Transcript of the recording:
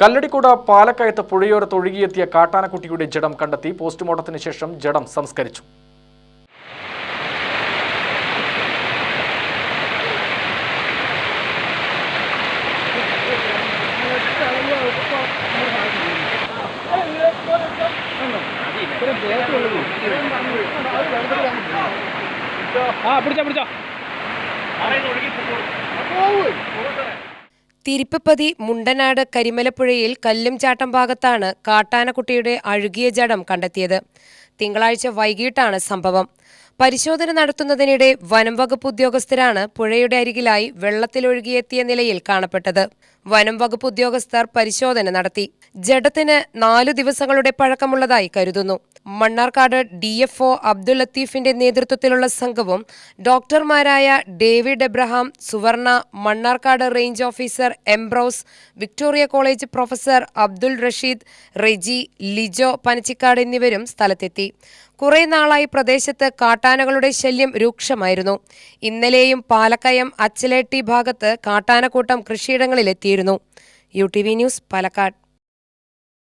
കല്ലടിക്കോട് പാലക്കയത്ത് പുഴയോരത്ത് ഒഴുകിയെത്തിയ കാട്ടാനക്കുട്ടിയുടെ ജഡം കണ്ടെത്തി പോസ്റ്റ്മോർട്ടത്തിന് ശേഷം ജഡം സംസ്കരിച്ചു. ആ പിടിച്ചോ പിടിച്ചോ. തിരുപ്പപ്പതി മുണ്ടനാട് കരിമലപ്പുഴയിൽ കല്ലും ചാട്ടം ഭാഗത്താണ് കാട്ടാനക്കുട്ടിയുടെ അഴുകിയ ജഡം കണ്ടെത്തിയത്. തിങ്കളാഴ്ച വൈകിട്ടാണ് സംഭവം. പരിശോധന നടത്തുന്നതിനിടെ വനംവകുപ്പ് ഉദ്യോഗസ്ഥരാണ് പുഴയുടെ അരികിലായി വെള്ളത്തിലൊഴുകിയെത്തിയ നിലയിൽ കാണപ്പെട്ടത്. വനം വകുപ്പ് ഉദ്യോഗസ്ഥർ പരിശോധന നടത്തി. ജഡത്തിന് നാലു ദിവസങ്ങളുടെ പഴക്കമുള്ളതായി കരുതുന്നു. Mannarkkad D F O Abdul ലത്തീഫിന്റെ നേതൃത്വത്തിലുള്ള സംഘവും ഡോക്ടർമാരായ David Abraham Suvarna Mannarkkad range officer Ambrose Victoria college professor Abdul Rasheed Reji Lijo Panachikkad എന്നിവരും സ്ഥലത്തെത്തി. കുറെ നാളായി പ്രദേശത്ത് കാട്ടാനകളുടെ ശല്യം രൂക്ഷമായിരുന്നു. ഇന്നലെയും പാലക്കയം അച്ചലേട്ടി ഭാഗത്ത് കാട്ടാനക്കൂട്ടം കൃഷിയിടങ്ങളിലെത്തിയിരുന്നു. U T V news Palakkad.